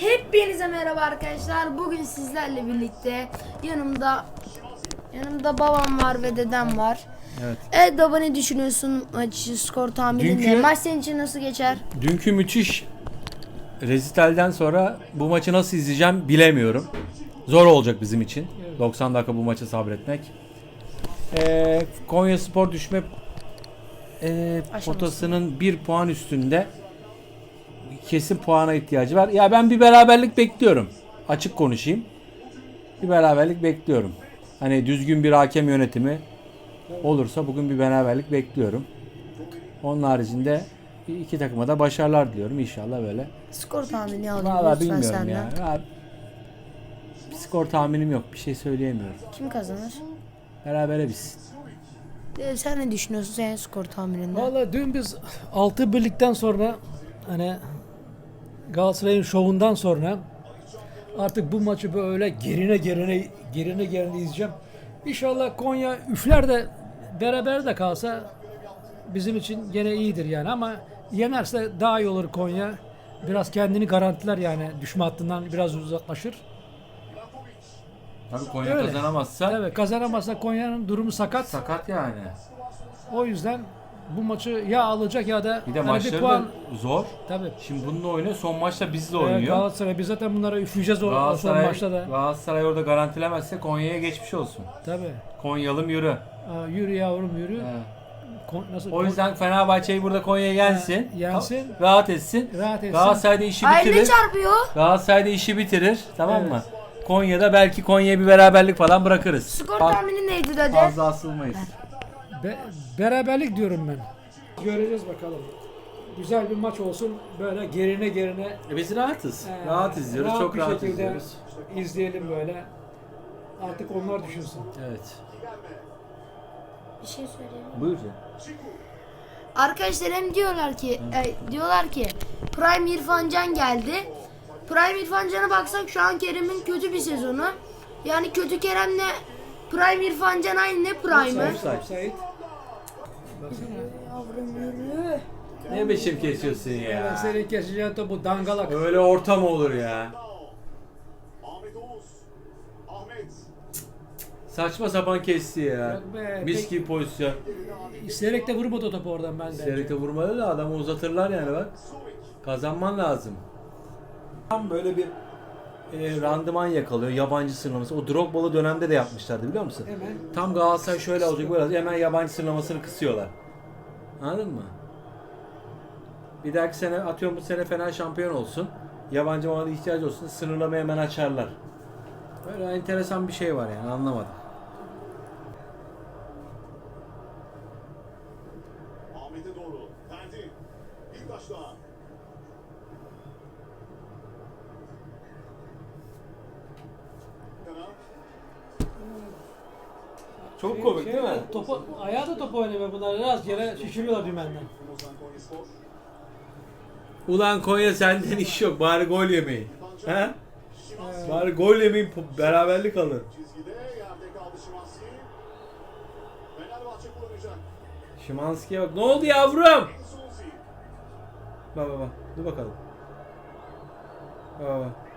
Hepinize merhaba arkadaşlar. Bugün sizlerle birlikte yanımda yanımda babam var ve dedem var. Evet. Evet baba ne düşünüyorsun maçı skor tahmini Dünkü- ne? Maç senin için nasıl geçer? Dünkü müthiş rezitalden sonra bu maçı nasıl izleyeceğim bilemiyorum. Zor olacak bizim için. 90 dakika bu maçı sabretmek. Ee, Konya Spor düşme e, potasının bir puan üstünde kesin puana ihtiyacı var. Ya ben bir beraberlik bekliyorum. Açık konuşayım. Bir beraberlik bekliyorum. Hani düzgün bir hakem yönetimi olursa bugün bir beraberlik bekliyorum. Onun haricinde iki takıma da başarılar diliyorum inşallah böyle. Skor tahmini alayım Valla bilmiyorum senden. ya. ya. Skor tahminim yok. Bir şey söyleyemiyorum. Kim kazanır? Berabere bitsin. Ee, sen ne düşünüyorsun senin skor tahmininde? Valla dün biz 6 birlikten sonra hani Galatasaray'ın şovundan sonra artık bu maçı böyle gerine gerine gerine gerine izleyeceğim. İnşallah Konya üfler de beraber de kalsa bizim için gene iyidir yani ama yenerse daha iyi olur Konya. Biraz kendini garantiler yani düşme hattından biraz uzaklaşır. Tabii Konya Öyle. kazanamazsa Evet kazanamazsa Konya'nın durumu sakat. sakat yani. O yüzden bu maçı ya alacak ya da Bir de hani maçları puan da zor. tabii. Şimdi bununla oynuyor. Son maçta bizle oynuyor. Galatasaray biz zaten bunlara üfleyeceğiz o, o son Galatasaray, maçta da. Galatasaray orada garantilemezse Konya'ya geçmiş olsun. Tabii. Konyalım yürü. Aa, yürü yavrum yürü. Kon- nasıl? O yüzden Fenerbahçe'yi burada Konya'ya yensin. Ha, yensin. Rahat etsin. Rahat etsin. Galatasaray'da işi Ay ne bitirir. çarpıyor? Galatasaray'da işi bitirir. Tamam Evet. mı? Konya'da belki Konya'ya bir beraberlik falan bırakırız. Skor tahmini neydi dede? Fazla asılmayız. Be- beraberlik diyorum ben. Göreceğiz bakalım. Güzel bir maç olsun. Böyle gerine gerine. E biz rahatız. e, rahat izliyoruz. rahat çok bir rahat şekilde izliyoruz. izleyelim böyle. Artık onlar düşünsün. Evet. Bir şey söyleyeyim. Buyur canım. Arkadaşlar hem diyorlar ki e, diyorlar ki Prime İrfan Can geldi. Prime İrfan Can'a baksak şu an Kerem'in kötü bir sezonu. Yani kötü Kerem'le Prime İrfan Can aynı ne Prime'ı? Offside. Sait. Yavrum yürü. Ne biçim kesiyorsun Ya. ya? Senin keseceğin topu dangalak. Öyle ortam olur ya. Ahmet Oğuz. Ahmet. Saçma sapan kesti ya. Be, Mis gibi pozisyon. İsteyerek de vurmadı topu oradan ben bence. Serik'te vurmadı da adamı uzatırlar yani bak. Kazanman lazım. Tam böyle bir e, randıman yakalıyor yabancı sınırlaması. O Drogba'lı dönemde de yapmışlardı biliyor musun? Hemen. Tam Galatasaray şöyle olacak böyle olacak. Hemen yabancı sınırlamasını kısıyorlar. Anladın mı? Bir dahaki sene atıyorum bu sene Fener şampiyon olsun. Yabancı malına ihtiyacı olsun. Sınırlamayı hemen açarlar. Böyle enteresan bir şey var yani anlamadım. Ahmet'e doğru. Ferdi. Bir taş daha. Kenan. Çok komik Şey, değil mi? Topu, ayağı da top oynamıyor bunlar. Biraz yere şişiriyorlar dümenden. Ozan Konyaspor. Ulan Konya senden iş yok. Bari gol yemeyin. He? Bari gol yemeyin. Beraberlik alın. çizgide yerde kaldı Şimanski. Fenerbahçe kullanacak. Şimanski'ye bak. Ne oldu yavrum? Bak bak bak. Dur bakalım. Bak bak.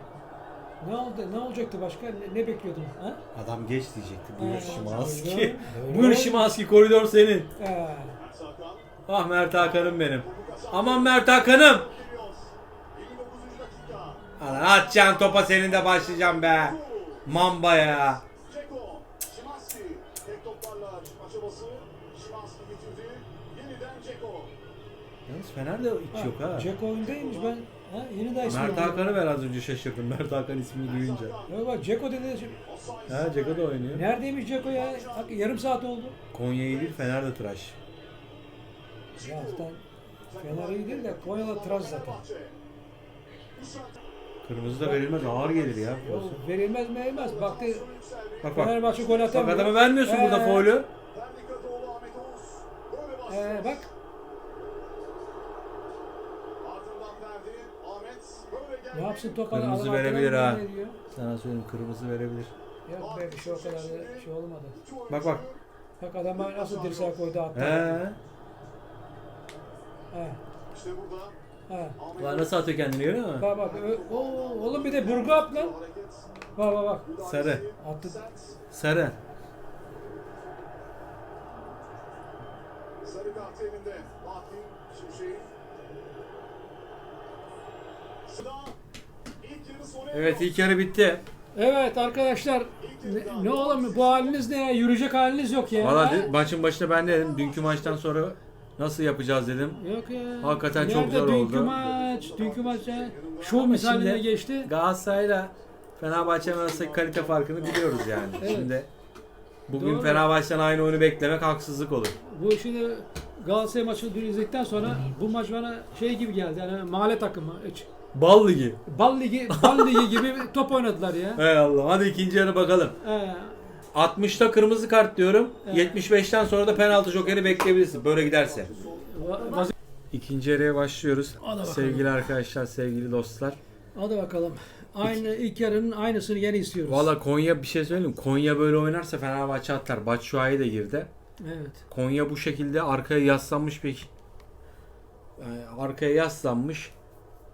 Ne oldu? Ne olacaktı başka? Ne, ne bekliyordun? Ha? Adam geç diyecekti. Buyur Ha, Şimanski. öyle. Buyur Şimanski koridor senin. Ee. Ah Mert Hakan'ım benim. Aman Mert Hakan'ım. Geliyor. 59. dakika. Lan atacaksın topa senin de başlayacağım be. Mamba ya. Yalnız Fener'de hiç yok ha. Jack oyundaymış ben. Ha? Yeni daha Mert duydum. Hakan'ı ben az önce şaşırdım. Mert Hakan ismini duyunca. Yok bak Ceko dedi. Ha Ceko da oynuyor. Neredeymiş Ceko ya? Bak, yarım saat oldu. Konya'yı değil Fener'de tıraş. Ya zaten Fener iyi değil de Konya'da tıraş zaten. Kırmızı da verilmez ağır gelir ya. Yo, verilmez mi verilmez. Baktı Bak bak. Fenerbahçe gol Bak atamıyor. adama vermiyorsun burada Ee, faulü. Ee, bak Ardından Ferdi. Ahmet. Böyle geldi. Ne yapsın adam Kırmızı verebilir ha. Sana söyleyeyim kırmızı verebilir. Yok be bir şey o kadar da şey olmadı. Bak bak. Bak adama nasıl dirseğe koydu hatta. He. He. İşte burada Ha. Ulan nasıl atıyor kendini görüyor musun? Bak bak. ö- Oo, oğlum bir de burgu at lan. Bak bak bak. Sarı. Attı. Sarı. Sarı kartı elinde. Evet ilk yarı bitti. Evet arkadaşlar. Ne, ne oğlum bu haliniz ne ya? Yürüyecek haliniz yok ya. Valla maçın başında ben de dedim dünkü maçtan sonra nasıl yapacağız dedim. Yok ya. Hakikaten çok Nerede zor dünkü oldu. maç, dünkü maç ya. Şov misaline şimdi- geçti. Galatasaray'la Fenerbahçe'nin arasındaki kalite farkını biliyoruz yani. Evet. Şimdi bugün Doğru. Fenerbahçe'den aynı oyunu beklemek haksızlık olur. Bu şimdi Galatasaray maçını dün izledikten sonra bu maç bana şey gibi geldi. Yani mahalle takımı. Hiç Bal ligi. Bal ligi, bal ligi gibi top oynadılar ya. Hay Allah. Hadi ikinci yarı bakalım. Ee, 60'ta kırmızı kart diyorum. Evet. 75'ten sonra da penaltı jokeri bekleyebilirsin böyle giderse. va- vaz- İkinci yarıya başlıyoruz. Hadi bakalım. Sevgili arkadaşlar, sevgili dostlar. Hadi bakalım. Aynı ilk yarının aynısını yine istiyoruz. Valla Konya bir şey söyleyeyim mi? Konya böyle oynarsa Fenerbahçe atlar. Batshuayi de girdi. Evet. Konya bu şekilde arkaya yaslanmış bir yani arkaya yaslanmış.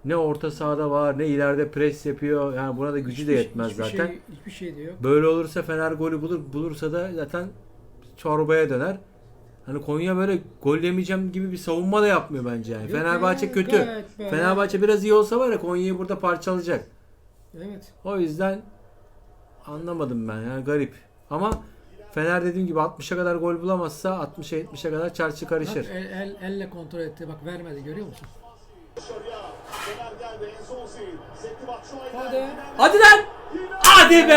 Ne orta sahada var, ne ileride pres yapıyor. Yani buna da gücü de Hiçbir- yetmez hiçbir zaten. Şey, hiçbir şey de yok. Böyle olursa Fener golü bulur, bulursa da zaten çorbaya döner. Hani Konya böyle gol yemeyeceğim gibi bir savunma da yapmıyor bence yani. Yok Fenerbahçe ya, kötü. böyle. Fenerbahçe biraz iyi olsa var ya Konya'yı burada parçalayacak. Evet. O yüzden anlamadım ben yani garip. Ama Fener dediğim gibi 60'a kadar gol bulamazsa 60'a 70'e kadar çarşı Bak, karışır. el, el, elle kontrol etti. Bak vermedi görüyor musun? Hadi. Hadi lan! Hadi be!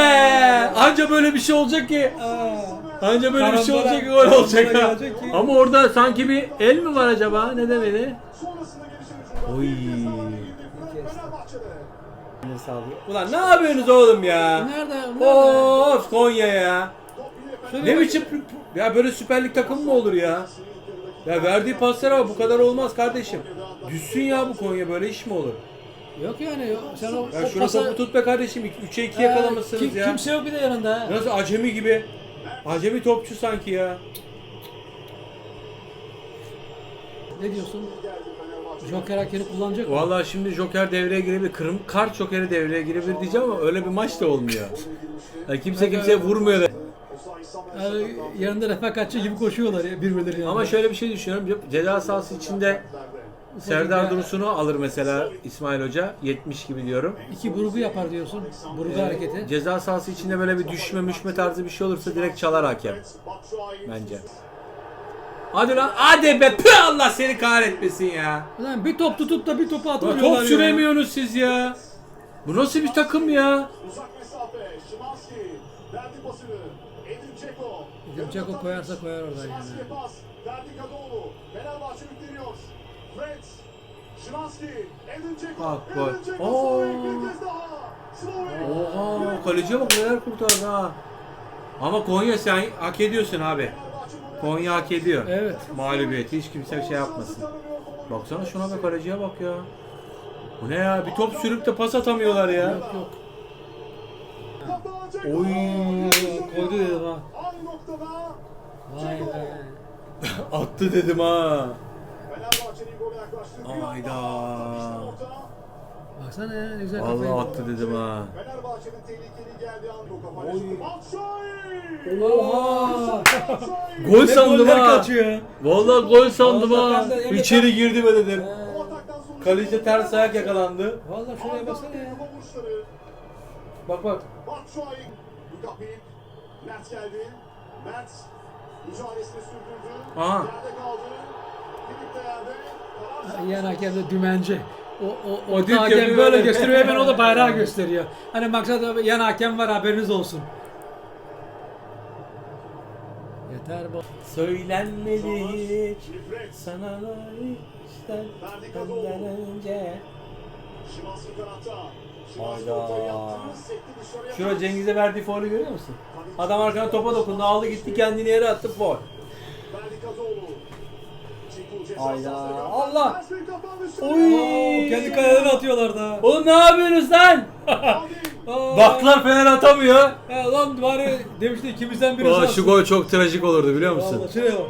Anca böyle bir şey olacak ki. Anca böyle bir şey olacak ki gol olacak ha. Ama orada sanki bir el mi var acaba? Ne demeli? Oy. Ulan ne yapıyorsunuz oğlum ya? Nerede? Nerede? Of Konya ya. Şöyle Ne biçim ya böyle Süper Lig takım mı olur ya? Ya verdiği paslara bak bu kadar olmaz kardeşim. Düşsün ya bu Konya böyle iş mi olur? Yok yani. yok. Sen o, Ya o şunu pasa- topu tut be kardeşim. 3'e 2 Ee, yakalamışsınız kim- ya. Kimse yok bir de yanında. ha. Nasıl acemi gibi. Acemi topçu sanki ya. Ne diyorsun? Joker hakemi kullanacak mı? Vallahi şimdi Joker devreye girebilir. Kırım kart Joker'i devreye girebilir diyeceğim ama öyle bir maç da olmuyor. Ya kimse kimseye vurmuyor da. Yani yanında refakatçi gibi koşuyorlar ya birbirleri yanında. Ama şöyle bir şey düşünüyorum. Ceza sahası içinde Serdar Dursun'u alır mesela İsmail Hoca. 70 gibi diyorum. iki burgu yapar diyorsun. Burgu hareketi. Ceza sahası içinde böyle bir düşme müşme tarzı bir şey olursa direkt çalar hakem. Bence. Hadi lan hadi be püh Allah seni kahretmesin ya. Ulan bir top tutup da bir topu Lan atamıyorlar top ya. süremiyorsunuz siz ya. Bu nasıl bir takım ya? Uzak mesafe. Şimanski. Verdi pasını. Edin Dzeko. Edin Dzeko koyarsa koyar oradan Şimanski'ye yani. pas. Verdi Kadıoğlu. Fenerbahçe yükleniyor. Bak, Dzeko. Oo. Bir. Oha kaleciye bak neler kurtardı ha. Ama Konya sen hak ediyorsun abi. Konya hak ediyor. Evet. Mağlubiyeti hiç kimse şey yapmasın. Baksana şuna be kaleciye bak ya. Bu ne ya? Bir top sürüp de pas atamıyorlar ya. Yok yok. Oy. Koydu dedim ha. Vay be. Attı dedim ha. Anda orta. Baksana ya ne güzel kafayı. Vallahi attı dedim ha. Fenerbahçe'nin tehlikeli geldiği an bu kafayla. Batshuayi! Oha. Gol sandım ha. kaçıyor. Vallahi gol sandım Vallahi ha. ben de- evet, İçeri girdi be dedim. Ataktan sonra- Kaleci ters ayak yakalandı. Vallahi şuraya baksana ya. Kafa vuruşları. Bak bak. Batshuayi. Luka Pilip. Mert geldi. Mert mücadelesini sürdürdü. Aha. Yerde kaldı. Pilip de yerde. Yan hakem de dümenci. O, o, O o dip hakem böyle gösteriyor hemen o da bayrağı gösteriyor. Hani maksat yan hakem var haberiniz olsun. Yeter bu. Söylenmedi hiç sana Verdi Kadıoğlu. benden önce. Hayda. Şurada Cengiz'e verdiği faulü görüyor musun? Adam arkana topa dokundu, aldı gitti kendini yere attı faul. Verdi Kadıoğlu. Çekul ceza Hayda. Allah. Oy. Kendi kayalarını atıyorlar da. Oğlum ne yapıyorsunuz lan? Baklar Fener atamıyor. Ya lan bari demişti ikimizden biri atsın. şu gol çok trajik olurdu biliyor musun? Vallahi şuraya bak.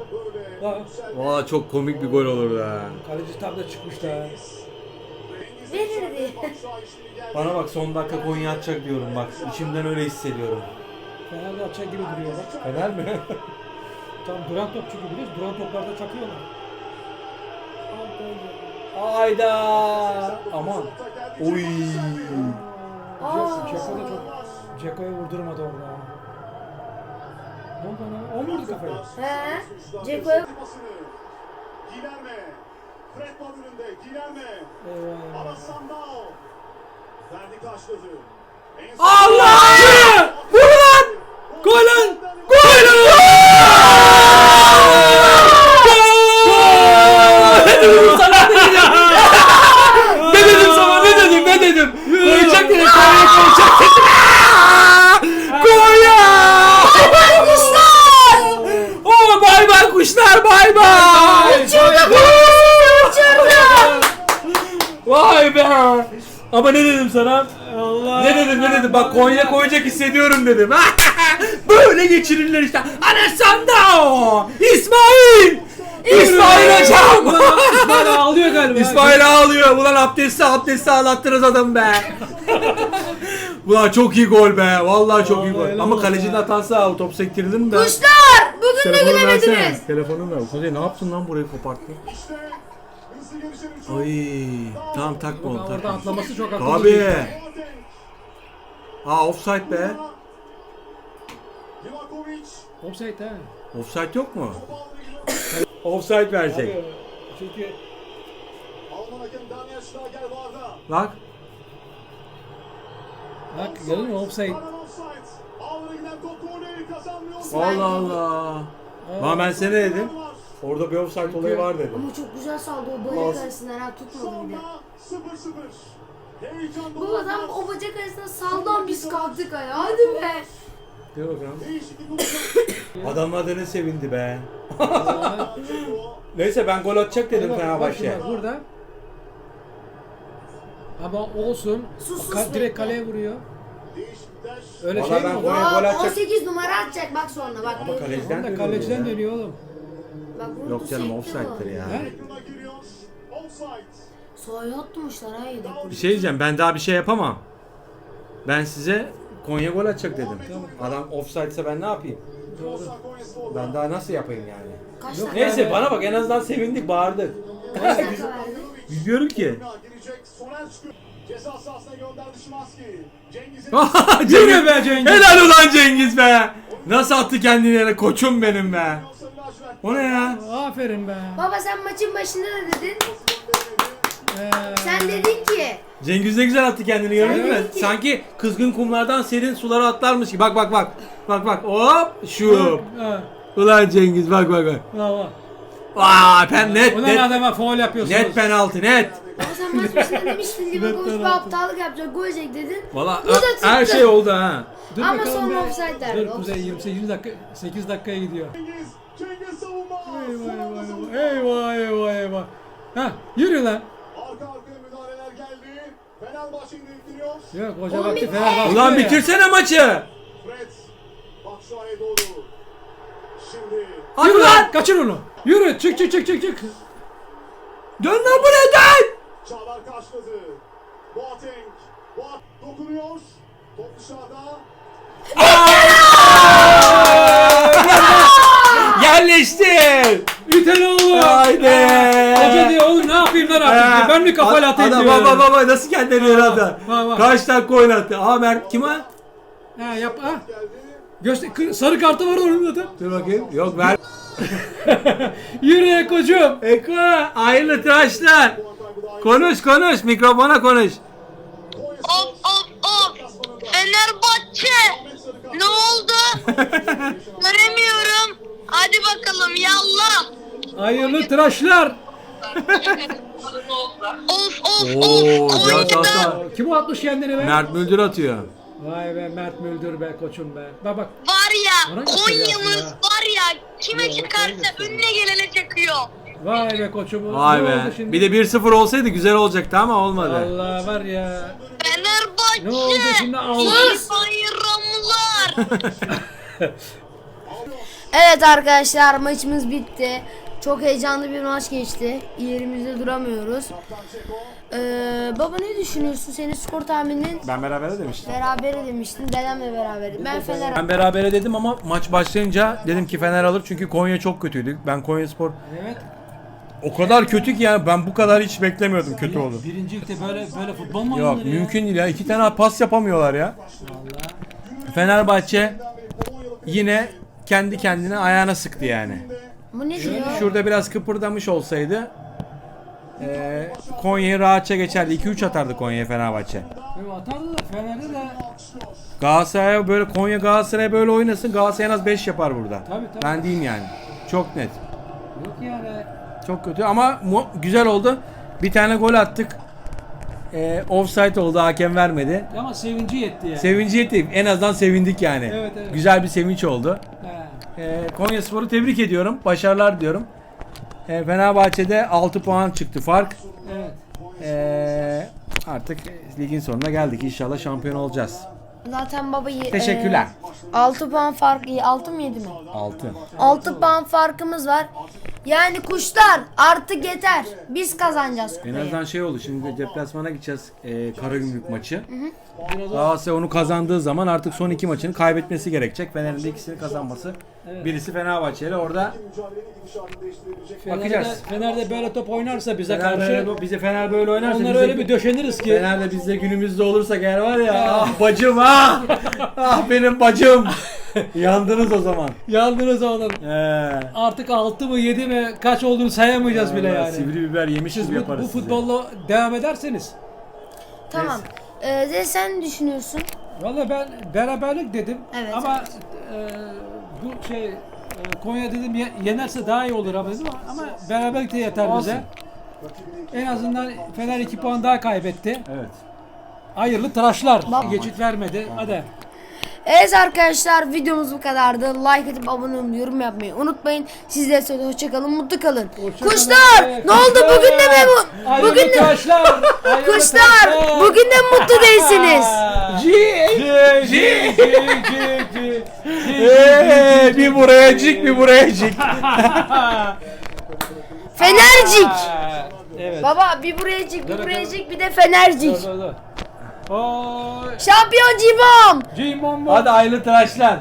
Bak. Valla çok komik bir gol olurdu ha. Kaleci tam da çıkmış da. Verirdi. Bana bak son dakika Konya atacak diyorum bak. İçimden öyle hissediyorum. Fener'de atacak gibi duruyor bak. Fener mi? Tam duran top çünkü biliyorsun. Duran toplarda çakıyorlar. Ayda. Aman. Oy. Ceko da çok... Ceko'ya vurdurmadı orada. Ne oldu ona? O mu vurdu kafayı? He. Gilerme. Fred önünde. Gilerme. Eyvah. Aras Sandao. Verdi karşıladı. Allah! Vur lan! Gol lan! Sana? Allah. Ne dedim ne dedim? Bak Konya koyacak hissediyorum dedim. Böyle geçirirler işte. Alessandro! İsmail! İsmail hocam! İsmail ağlıyor galiba. İsmail ağlıyor. Ulan abdesti abdesti ağlattınız adam be. Ulan çok iyi gol be. Vallahi çok iyi gol. Ama kalecinin hatası o top sektirdin mi be? Kuşlar! Bugün de Telefonu versene. gülemediniz. Telefonunu ver. Kuzey ne yaptın lan burayı koparttın? Ay, tamam takma onu Orada takma. atlaması çok akıllı. Abi. değil. Ha offside be. Offside ha. Offside yok mu? Offside verecek. Çünkü. Bak. bak gördün mü offside. Allah Allah. Lan ben ne dedim? Orada bir offside olayı var dedim. Ama çok güzel saldı o bacak arasından ha tutmadı bir de. Sonra 0-0. Heyecan Bu adam o bacak arasından saldan biz kalktık ayağa. Hadi be. Dur bakalım. Değişiklik olacak. Adam adını sevindi be. Neyse ben gol atacak dedim Bak, bak Fenerbahçe. şimdi Burada. Ama olsun. Sus, sus, Ka- direkt bekle. kaleye vuruyor. Değişiklikler. Öyle Vallahi şey ben mi? gol- olur? Aa, atacak. 18 numara atacak bak sonra bak. Ama kaleciden da dönüyor kaleciden ya. dönüyor oğlum. Bak Yok canım sekti offside'dır o. ya. He? Sahaya atmışlar ha yedek. Bir şey diyeceğim ben daha bir şey yapamam. Ben size Konya gol atacak dedim. Adam offside ise ben ne yapayım? Ben daha nasıl yapayım yani? Kaç Yok, dakika? Neyse bana bak en azından sevindik bağırdık. Kaç dakika verdi? Bilmiyorum ki. Ceza sahasına gönderdi Şimanski. Cengiz'in Cengiz be Cengiz. Helal ulan Cengiz be. Nasıl attı kendini yere koçum benim be. O ne ya? Aferin be. Baba sen maçın başında da dedin. Ee, Sen dedin ki Cengiz de güzel attı kendini gördün mü? Evet. Sanki kızgın kumlardan serin sulara atlarmış gibi. Bak bak bak. Bak bak hop şu. Ha, Ulan Cengiz bak bak bak. bravo. Aa pen net Ulan net. adama faul yapıyorsunuz. Net penaltı net. Baba sen maç başında demiştin Livakovic bir aptallık yapacak gol yiyecek dedin. Valla Bu da çıktı. her şey oldu ha. Dur Ama bakalım sonra be. offside derdi, Dur Kuzey offside. 28 dakika 8 dakikaya gidiyor. Eyvah eyvah eyvah. Ha yürü lan. Arka arkaya müdahaleler geldi. Fenerbahçe indiriyor. Yok hoca Oğlum baktı bitti. Fenerbahçe. Ulan bitirsene maçı. Fred. Batshuayi'ye doğru. Şimdi. Hadi Yürü lan. lan kaçır onu. Yürü çık çık çık çık çık. Dön lan buraya dön. Çağlar karşıladı. Boateng. Boat dokunuyor. Top dışarıda. Yerleştir. Haydi. Hoca diyor oğlum ne yapayım lan artık diyor. Ben mi kafayla atayım Adam diyor. baba baba nasıl kendini yere attı. bak, bak. Kaç dakika oynattı. Aa Mert kim o? Ha yap ha. Göster kı- sarı kartı var onun zaten. Dur bakayım. Yok ver. Yürü koçum. Eko hayırlı tıraşlar. Konuş konuş mikrofona konuş. Of of of. Fenerbahçe. Ne oldu? Göremiyorum. Hadi bakalım yallah. Hayırlı tıraşlar. Of of Oo, of. Konya'da. Hasan. Kim o atmış kendini be? Mert Müldür atıyor. Vay be Mert Müldür be koçum be. Bak bak. Var ya Konya'mız var ya kime Yok, çıkarsa önüne gelene çakıyor. Vay be koçum. Vay Ne be. oldu şimdi? Bir de 1-0 olsaydı güzel olacaktı ama olmadı. Allah var ya. Fenerbahçe. Ne oldu şimdi? Al. İyi bayramlar. Evet arkadaşlar maçımız bitti. Çok heyecanlı bir maç geçti. Yerimizde duramıyoruz. Ee, baba ne düşünüyorsun? Senin skor tahminin Ben berabere demiştim. berabere demiştin. Dedemle beraber. Ben Fener. Ben berabere dedim ama maç başlayınca dedim ki Fener alır çünkü Konya çok kötüydü. Ben Konya Spor Evet. o kadar kötü ki yani ben bu kadar hiç beklemiyordum kötü olur. Birinci ligde böyle böyle futbol mu Yok oynanır ya? mümkün değil ya. İki tane pas yapamıyorlar ya. Vallahi. Fenerbahçe yine kendi kendine ayağına sıktı yani. Bu ne diyor? Şurada biraz kıpırdamış olsaydı eee Konya'yı rahatça geçerdi. 2-3 atardı Konya'ya Fenerbahçe. Böyle atardı da Fener'de de Galatasaray'a böyle Konya Galatasaray'a böyle oynasın Galatasaray en az 5 yapar burada. Tabii, tabii. Ben diyeyim yani. Çok net. yok yani. Çok kötü ama mu- güzel oldu. Bir tane gol attık. Eee offside oldu hakem vermedi. Ama sevinci yetti yani. Sevinci yetti. En azından sevindik yani. Evet, evet. Güzel bir sevinç oldu. Ee, Konya Spor'u tebrik ediyorum. Başarılar diyorum. Ee, Fenerbahçe'de 6 puan çıktı fark. Evet. Ee, artık ligin sonuna geldik. İnşallah şampiyon olacağız. Zaten baba ye- Teşekkürler. e, 6 puan fark 6 mı 7 mi? 6. 6 puan farkımız var. Yani kuşlar artık yeter. Biz kazanacağız En azından şey oldu. Şimdi de deplasmana gideceğiz. Ee, Karagümrük maçı. Galatasaray onu kazandığı zaman artık son iki maçını kaybetmesi gerekecek. Fener'in de ikisini kazanması. Birisi Fenerbahçe ile orada. Fener'de, Bakacağız. Fener'de böyle top oynarsa bize Fener karşı böyle- bize Fener böyle oynarsa onları bize- öyle bir döşeniriz ki. Fener'de bizde günümüzde olursa eğer var ya ah bacım ah ah benim bacım yandınız o zaman. Yandınız oğlum. Ee, Artık 6 mı 7 mi kaç olduğunu sayamayacağız bile vallahi yani. Sivri biber yemişiz Siz bu, yaparız bu size. futbolla devam ederseniz. Tamam. Ee, sen ne düşünüyorsun? Valla ben beraberlik dedim Evet, ama e, bu şey e, Konya dedim ye- yenerse daha iyi olur ama dedim ama beraberlik de yeter bize. En azından Fener 2 puan daha kaybetti. Evet. Hayırlı tıraşlar. Bak- Geçit vermedi. Hadi. Evet arkadaşlar videomuz bu kadardı. Like atıp abone olmayı, yorum yapmayı unutmayın. Sizlere söyle hoşçakalın, mutlu kalın. Hoşça Kuşlar! kalın. Ne oldu bugün de mi bu? Bugün de Kuşlar! Bugün de mutlu değilsiniz. G G G G G Ee, bir buraya cik bir buraya cik. Fenercik. Evet. Baba bir buraya cik, bir Dur, buraya dur. cik, bir de Fenercik. Dur, dur, dur. Oy. Şampiyon Cibom. Cimbom Hadi hayırlı tıraşlar.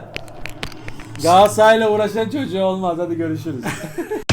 Galatasaray'la uğraşan çocuğu olmaz. Hadi görüşürüz.